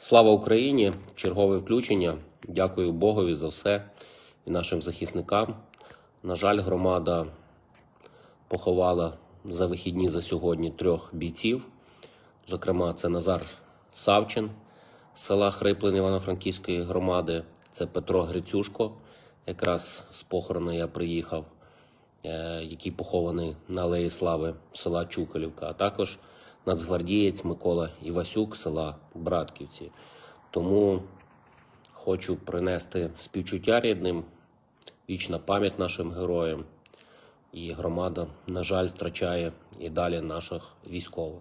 Слава Україні! Чергове включення. Дякую Богові за все і нашим захисникам. На жаль, громада поховала за вихідні за сьогодні трьох бійців. Зокрема, це Назар Савчин з села Хриплин Івано-Франківської громади. Це Петро Грицюшко. Якраз з похорону я приїхав, е, який похований на Алеї Слави села Чукалівка, а також нацгвардієць Микола Івасюк села Братківці. Тому хочу принести співчуття рідним, вічна пам'ять нашим героям. І громада, на жаль, втрачає і далі наших військових.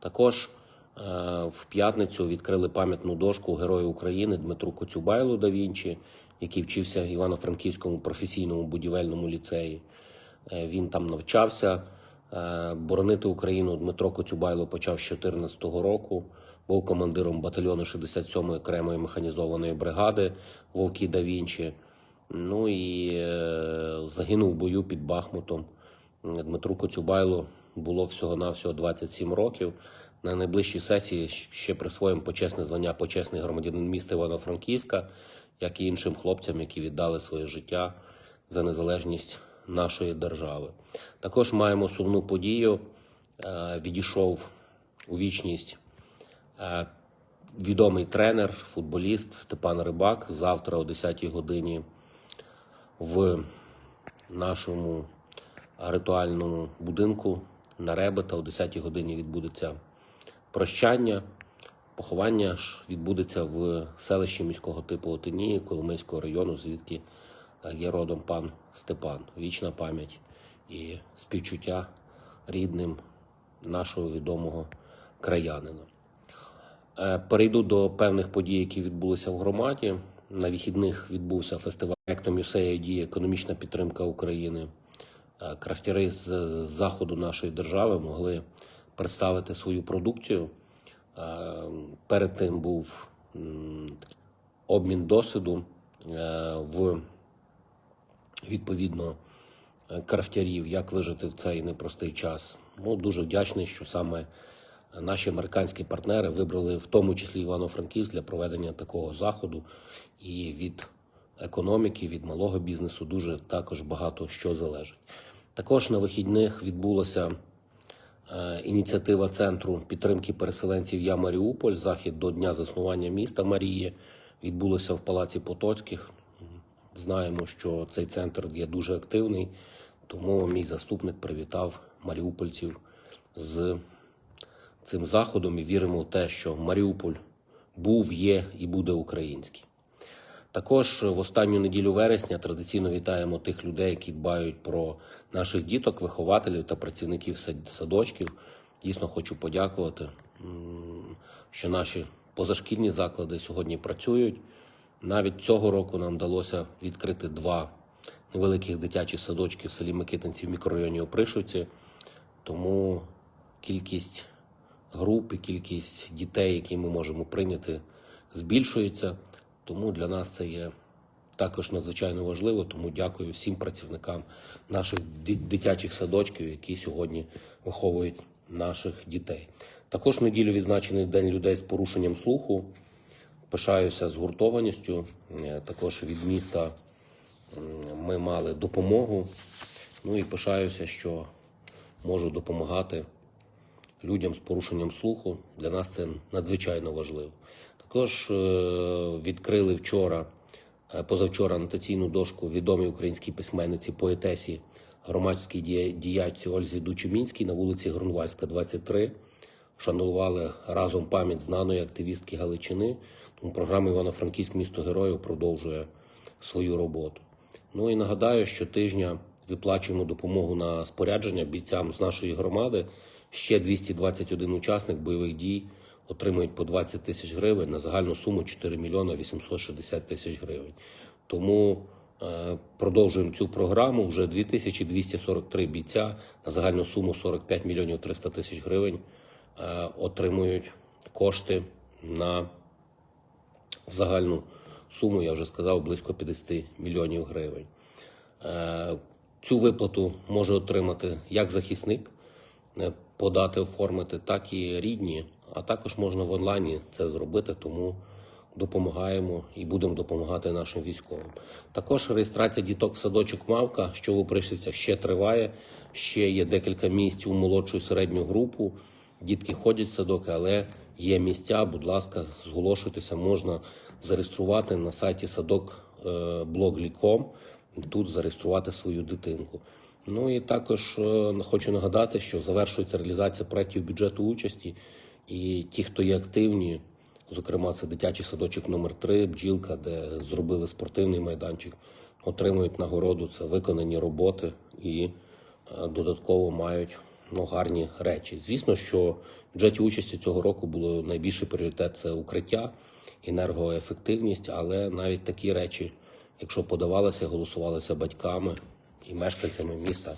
Також е, в п'ятницю відкрили пам'ятну дошку Герою України Дмитру Коцюбайлу да Вінчі, який вчився в Івано-Франківському професійному будівельному ліцеї. Е, Він там навчався. Е, Боронити Україну Дмитро Коцюбайло почав з 2014 року. Був командиром батальйону 67-ї окремої механізованої бригади Вовки да Вінчі. Ну і е, загинув в бою під Бахмутом. Дмитру Коцюбайлу було всього-навсього 27 років. На найближчій сесії ще присвоїмо почесне звання почесний громадянин міста Івано-Франківська, як і іншим хлопцям, які віддали своє життя за незалежність нашої держави. Також маємо сумну подію. Е, Відійшов у вічність е, відомий тренер, футболіст Степан Рибак. Завтра о 10-й годині в нашому ритуальному будинку на Ребета о 10-й годині відбудеться прощання. Поховання ж відбудеться в селищі міського типу Отинії Коломийського району, звідки є родом пан Степан. Вічна пам'ять і співчуття рідним нашого відомого краянина. Е, Перейду до певних подій, які відбулися в громаді. На вихідних відбувся фестиваль проекту «Мюсея діє економічна підтримка України. Е, Крафтяри з заходу нашої держави могли представити свою продукцію. Е, Перед тим був обмін досвіду в відповідно е, крафтярів, як вижити в цей непростий час. Ну, дуже вдячний, що саме наші американські партнери вибрали в тому числі Івано-Франківськ для проведення такого заходу. І від економіки, від малого бізнесу дуже також багато що залежить. Також на вихідних відбулася е, ініціатива центру підтримки переселенців Я Маріуполь. Захід до дня заснування міста Марії відбулося в Палаці Потоцьких. Знаємо, що цей центр є дуже активний, тому мій заступник привітав маріупольців з цим заходом і віримо в те, що Маріуполь був, є і буде український. Також в останню неділю вересня традиційно вітаємо тих людей, які дбають про наших діток, вихователів та працівників садочків. Дійсно хочу подякувати, що наші позашкільні заклади сьогодні працюють. Навіть цього року нам вдалося відкрити два невеликих дитячих садочки в селі Микитинці в мікрорайоні Опришівці. Тому кількість груп і кількість дітей, які ми можемо прийняти, збільшується. Тому для нас це є також надзвичайно важливо. Тому дякую всім працівникам наших дитячих садочків, які сьогодні виховують наших дітей. Також в неділю відзначений День людей з порушенням слуху. Пишаюся згуртованістю. Е, Також від міста ми мали допомогу. Ну і пишаюся, що можу допомагати людям з порушенням слуху. Для нас це надзвичайно важливо. Також е, відкрили вчора, е, позавчора анотаційну дошку відомій українській письменниці, поетесі, громадській діячці Ользі Дучумінській на вулиці Грунвальська, 23. Шанували разом пам'ять знаної активістки Галичини. Тому програма Івано-Франківськ місто героїв продовжує свою роботу. Ну і нагадаю, що тижня виплачуємо допомогу на спорядження бійцям з нашої громади. Ще 221 учасник бойових дій отримують по 20 тисяч гривень на загальну суму 4 мільйони 860 тисяч гривень. Тому е, продовжуємо цю програму. Вже 2243 бійця на загальну суму 45 мільйонів 300 тисяч гривень отримують кошти на загальну суму, я вже сказав, близько 50 мільйонів гривень. Е, Цю виплату може отримати як захисник, е, подати, оформити, так і рідні а також можна в онлайні це зробити, тому допомагаємо і будемо допомагати нашим військовим. Також реєстрація діток садочок Мавка, що в Опришівцях, ще триває. Ще є декілька місць у молодшу і середню групу. Дітки ходять в садок, але є місця. Будь ласка, зголошуйтеся, можна зареєструвати на сайті садок е, blog.com, тут зареєструвати свою дитинку. Ну і також е, хочу нагадати, що завершується реалізація проєктів бюджету участі, і ті, хто є активні, зокрема, це дитячий садочок номер 3 бджілка, де зробили спортивний майданчик, отримують нагороду. Це виконані роботи і е, додатково мають ну, гарні речі. Звісно, що в бюджеті участі цього року було найбільший пріоритет це укриття, енергоефективність, але навіть такі речі, якщо подавалися, голосувалися батьками і мешканцями міста,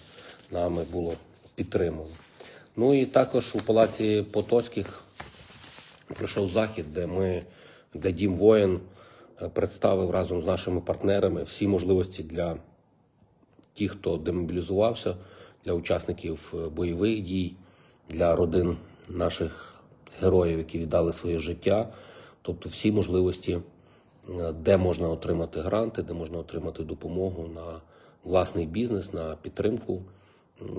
нами було підтримано. Ну і також у палаці Потоцьких пройшов захід, де ми, де Дім воїн е, представив разом з нашими партнерами всі можливості для тих, хто демобілізувався, для учасників е, бойових дій, для родин наших героїв, які віддали своє життя. Тобто всі можливості, е, де можна отримати гранти, де можна отримати допомогу на власний бізнес, на підтримку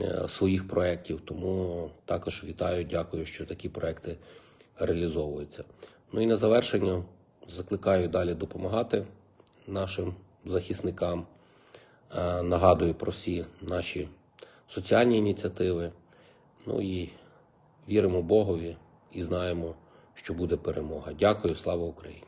е, своїх проєктів. Тому також вітаю, дякую, що такі проекти реалізовуються. Ну і на завершення закликаю далі допомагати нашим захисникам. Нагадую про всі наші соціальні ініціативи. Ну і віримо Богові і знаємо, що буде перемога. Дякую, слава Україні!